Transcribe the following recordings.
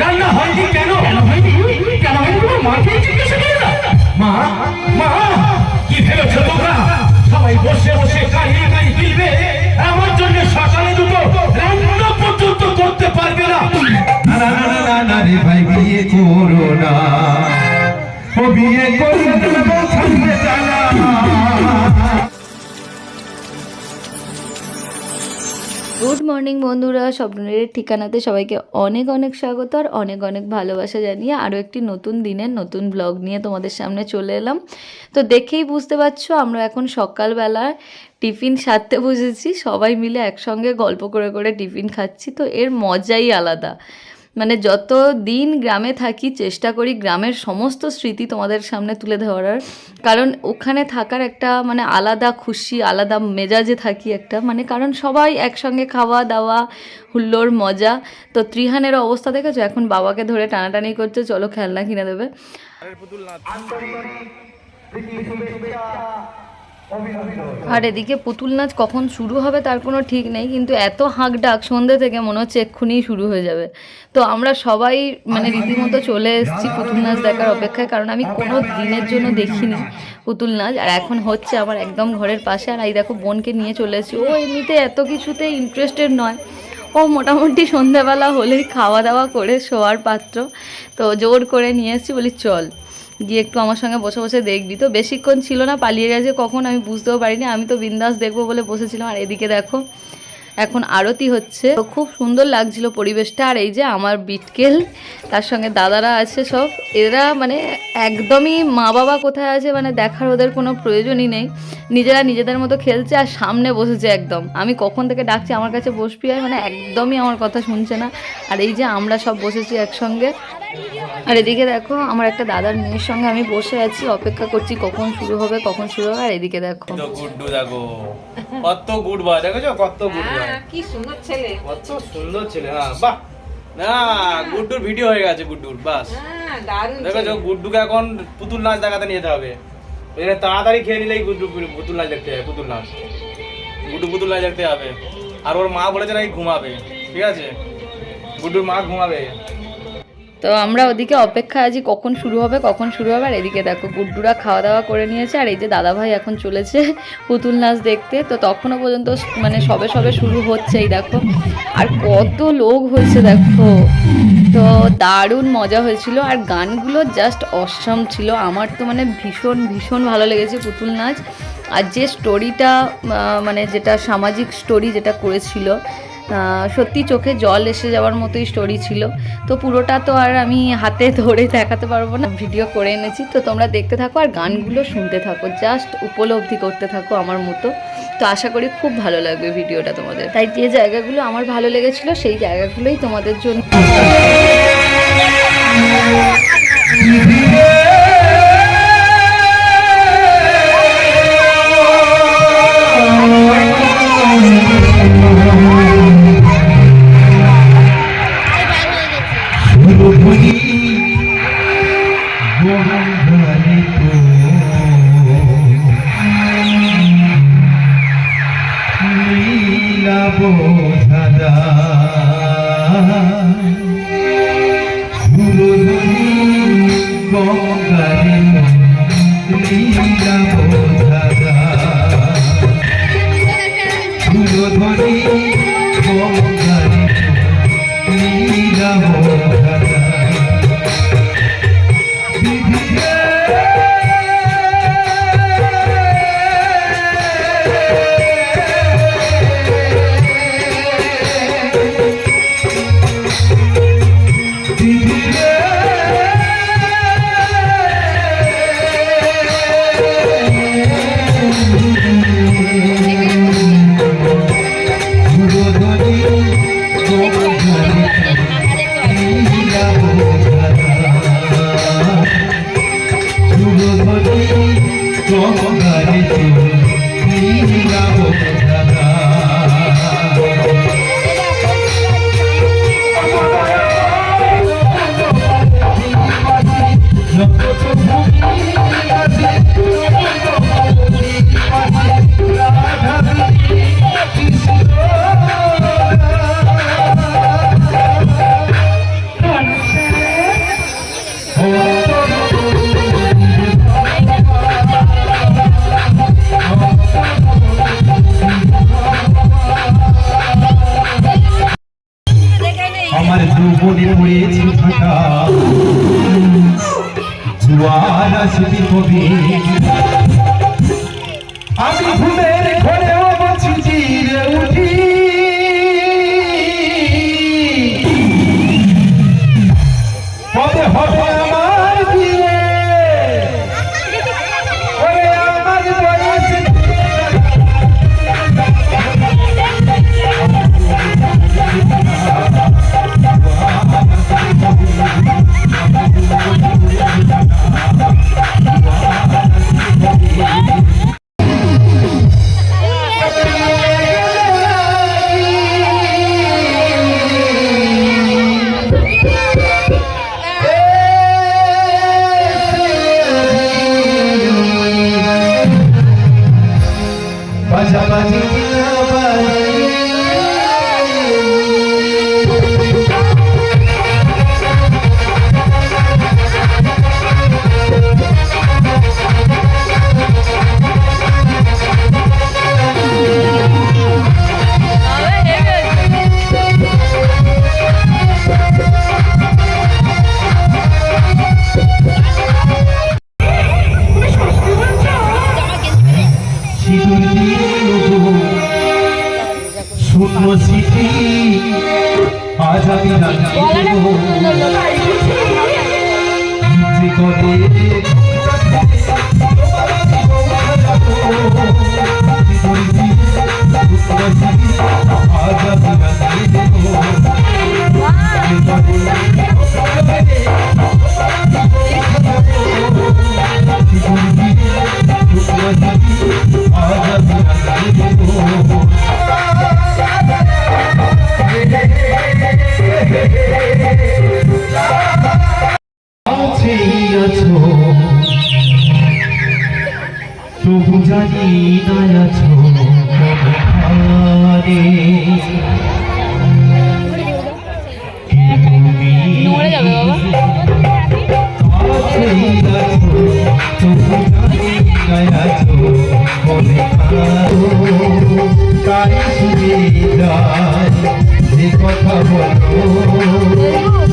রান্না হয়নি কেন? কেন হয়নি? কেন হয়নি তোমার মাকে জিজ্ঞাসা করে না মা মা, কি ভেবেছো তোমরা? সবাই বসে বসে কাহিয়ে কাহি গিলবে আমার জন্য সকালে দুটো রান্না পর্যন্ত করতে পারবে না। না না না রে ভাই, বিয়ে করো না। ও বিয়ে করো মর্নিং বন্ধুরা স্বপ্নের ঠিকানাতে সবাইকে অনেক অনেক স্বাগত আর অনেক অনেক ভালোবাসা জানিয়ে আরও একটি নতুন দিনের নতুন ব্লগ নিয়ে তোমাদের সামনে চলে এলাম। তো দেখেই বুঝতে পারছ, আমরা এখন সকালবেলা টিফিন সারতে বসেছি। সবাই মিলে একসঙ্গে গল্প করে করে টিফিন খাচ্ছি। তো এর মজাই আলাদা। মানে যত দিন গ্রামে থাকি, চেষ্টা করি গ্রামের সমস্ত স্মৃতি তোমাদের সামনে তুলে ধরার। কারণ ওখানে থাকার একটা মানে আলাদা খুশি, আলাদা মেজাজে থাকি একটা। মানে কারণ সবাই একসঙ্গে খাওয়া দাওয়া হুল্লোর মজা। তো ত্রিহানের অবস্থা দেখেছ? এখন বাবাকে ধরে টানাটানি করছে, চলো খেলনা কিনে দেবে। আর এদিকে পুতুল নাচ কখন শুরু হবে তার কোনো ঠিক নেই, কিন্তু এত হাঁক ডাক সন্ধ্যে থেকে মনে হচ্ছে এক্ষুনি শুরু হয়ে যাবে। তো আমরা সবাই মানে রীতিমতো চলে এসেছি পুতুল নাচ দেখার অপেক্ষায়, কারণ আমি কোনো দিনের জন্য দেখিনি পুতুল নাচ, আর এখন হচ্ছে আমার একদম ঘরের পাশে। আর এই দেখো বোনকে নিয়ে চলে এসেছি। ও এমনিতে এত কিছুতে ইন্টারেস্টেড নয়। ও মোটামুটি সন্ধ্যাবেলা হলেই খাওয়া দাওয়া করে শোয়ার পাত্র। তো জোর করে নিয়ে এসেছি, বলি চল। গিয়ে একটু আমার সঙ্গে বসে বসে দেখবি। তো বেশিক্ষণ ছিল না, পালিয়ে গেছে কখন আমি বুঝতেও পারিনি। আমি তো বিন্দাস দেখব বলে বসেছিলাম। আর এদিকে দেখো, এখন আরতি হচ্ছে। তো খুব সুন্দর লাগছিল পরিবেশটা। আর এই যে আমার বিটকেল, তার সঙ্গে দাদারা আছে সব। এরা মানে একদমই মা বাবা কোথায় আছে মানে দেখার ওদের কোনো প্রয়োজনই নেই। নিজেরা নিজেদের মতো খেলছে আর সামনে বসেছে একদম। আমি কখন থেকে ডাকছি আমার কাছে বসবি মানে একদমই আমার কথা শুনছে না। আর এই যে আমরা সব বসেছি একসঙ্গে। আর এদিকে দেখো আমার একটা দাদার মেয়ের সঙ্গে আমি বসে আছি অপেক্ষা করছি কখন শুরু হবে কখন শুরু হবে আর এদিকে দেখো। গুড্ডু দেখো কত গুড বয় দেখেছ? কত গুড বয় হ্যাঁ, কি সুন্দর ছেলে। কত সুন্দর ছেলে হ্যাঁ বাহ। না গুড্ডুর ভিডিও হয়ে গেছে গুড্ডুর বাস। হ্যাঁ দারুণ দেখেছ? গুড্ডুকে এখন পুতুল নাচ দেখাতে নিয়ে যেতে হবে। এখানে তাড়াতাড়ি খেয়ে নিলেই গুড্ডু পুতুল নাচ দেখতে হবে পুতুল নাচ। গুড্ডু পুতুল নাচ দেখতে হবে আর ওর মা বলেছে নাকি ঘুমাবে ঠিক আছে? গুড্ডুর মা ঘুমাবে। তো আমরা ওদিকে অপেক্ষায় আছি কখন শুরু হবে, কখন শুরু হবে। আর এদিকে দেখো গুড্ডুরা খাওয়া দাওয়া করে নিয়েছে, আর এই যে দাদাভাই এখন চলেছে পুতুল নাচ দেখতে। তো তখনও পর্যন্ত মানে সবে সবে শুরু হচ্ছে এই দেখো। আর কত লোক হয়েছে, দেখো। তো দারুণ মজা হয়েছিল। আর গানগুলো জাস্ট অসম ছিল। আমার তো মানে ভীষণ ভীষণ ভালো লেগেছে পুতুল নাচ। আর যে স্টোরিটা মানে যেটা সামাজিক স্টোরি যেটা করেছিল সত্যি চোখে জল এসে যাওয়ার মতোই স্টোরি ছিল। তো পুরোটা তো আর আমি হাতে ধরে দেখাতে পারব না। ভিডিও করে এনেছি। তো তোমরা দেখতে থাকো আর গানগুলো শুনতে থাকো। জাস্ট উপলব্ধি করতে থাকো আমার মতো। তো আশা করি খুব ভালো লাগবে ভিডিওটা তোমাদের। তাই যে জায়গাগুলো আমার ভালো লেগেছিল, সেই জায়গাগুলোই তোমাদের জন্য। Música পেয়েছি থাকা জুয়ার আসবি কবি। কত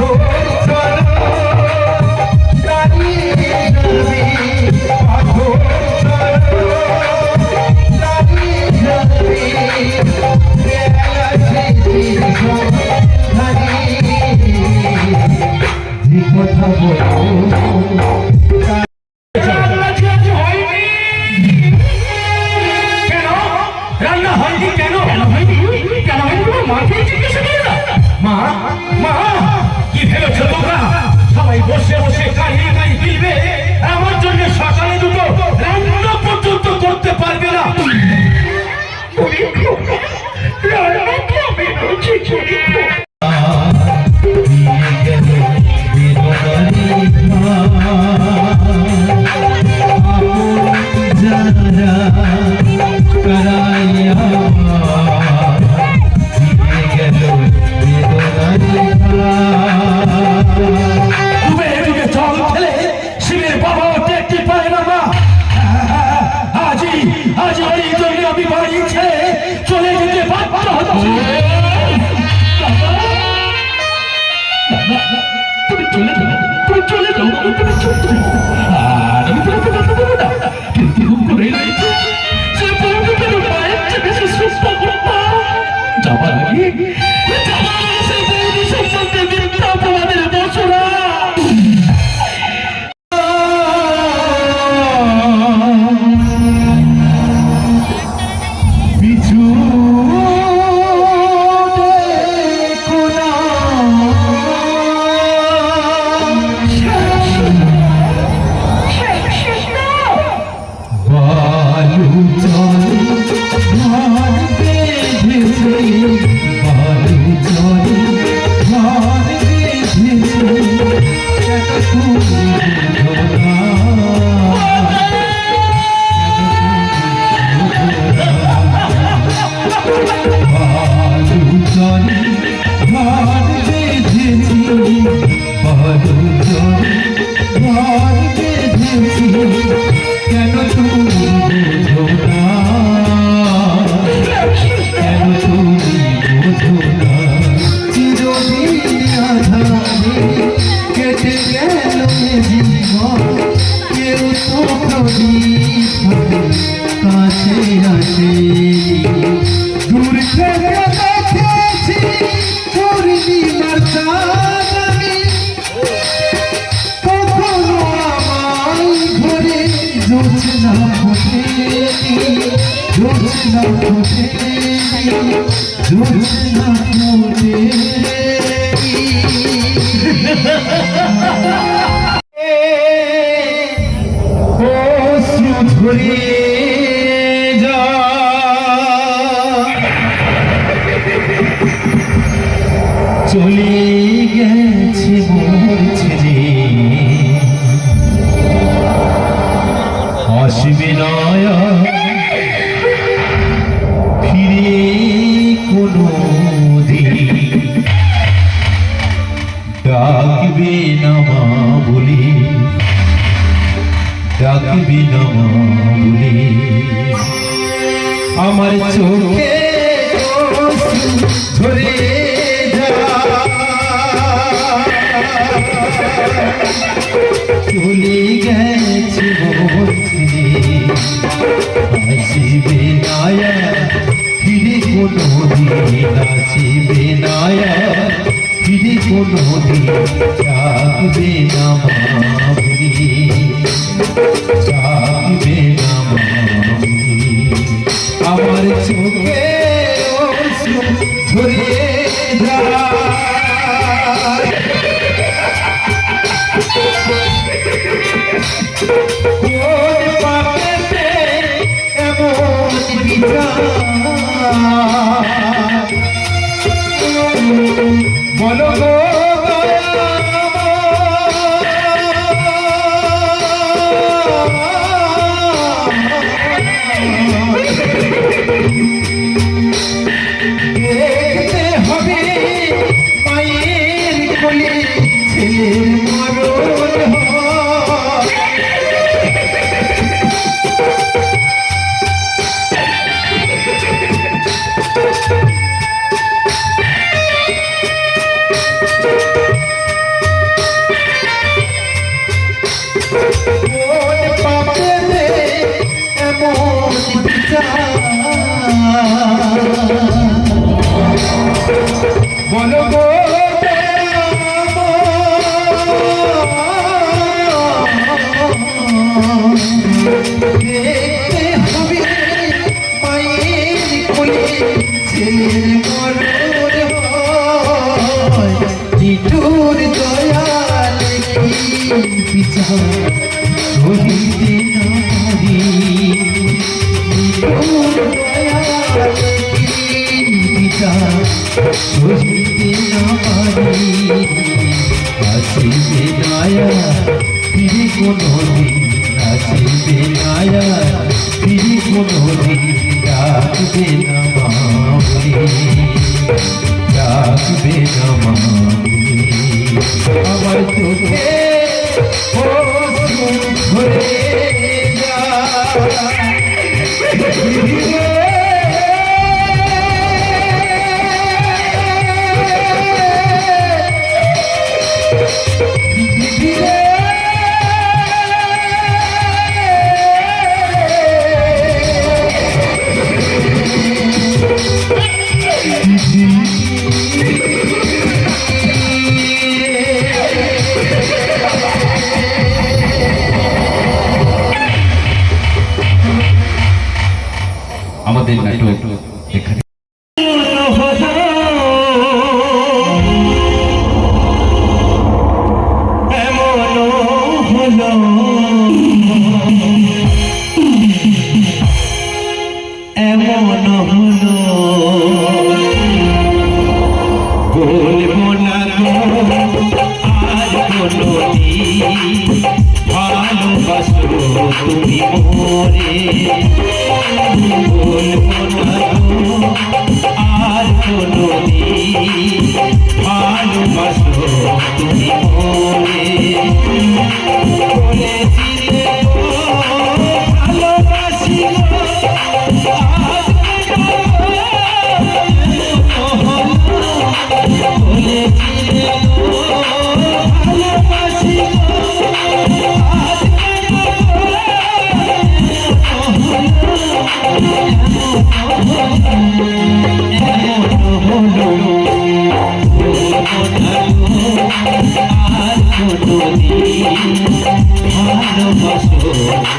Oh. Para Thank you. Durga আমার চোখে ধরে চলে গেছে আসিবে নায়া ফিরে কোনো দিন আসিবে নায়া ফিরে কোনো দিন যাবে না বলো সহিতে নারি পিতা সহিতে নারি আসিবে দয়া ফিরে কোনো দিন আসিবে দয়া ফিরে কোনো দিন ডাকবে না ডাকবে না আমার চোখে ঘুরে যা でになります。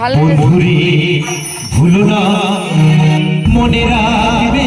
ভালো ভুলো না মনে রাখবে।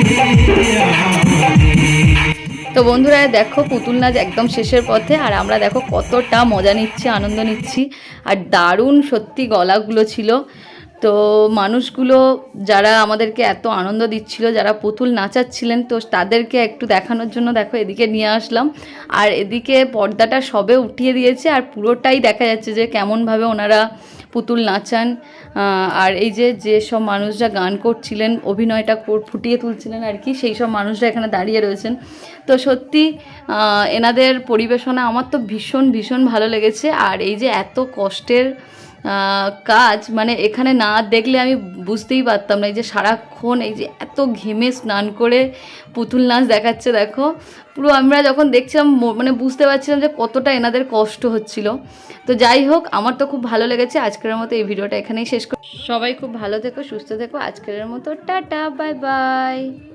তো বন্ধুরা, দেখো পুতুল নাচ একদম শেষের পথে, আর আমরা দেখো কতটা মজা নিচ্ছি, আনন্দ নিচ্ছি, আর দারুণ সত্যি গলাগুলো ছিল। তো মানুষগুলো যারা আমাদেরকে এত আনন্দ দিচ্ছিল, যারা পুতুল নাচাচ্ছিলেন, তো তাদেরকে একটু দেখানোর জন্য দেখো এদিকে নিয়ে আসলাম। আর এদিকে পর্দাটা সবে উঠিয়ে দিয়েছে, আর পুরোটাই দেখা যাচ্ছে যে কেমনভাবে ওনারা পুতুল নাচান আর এই যে যেসব মানুষরা গান করছিলেন, অভিনয়টা ফুটিয়ে তুলছিলেন আর কি, সেই সব মানুষরা এখানে দাঁড়িয়ে রয়েছেন। তো সত্যি এনাদের পরিবেশনা আমার তো ভীষণ ভীষণ ভালো লেগেছে। আর এই যে এত কষ্টের কাজ মানে এখানে না দেখলে আমি বুঝতেই পারতাম না। এই যে সারাক্ষণ এই যে এত ঘেমে স্নান করে পুতুল নাচ দেখাচ্ছে, দেখো। পুরো আমরা যখন দেখছিলাম মানে বুঝতে পারছিলাম যে কতটা এনাদের কষ্ট হচ্ছিল। তো যাই হোক, আমার তো খুব ভালো লেগেছে। আজকের মতো এই ভিডিওটা এখানেই শেষ করি সবাই খুব ভালো থেকো, সুস্থ থেকো। আজকের মতো টাটা, বাই বাই।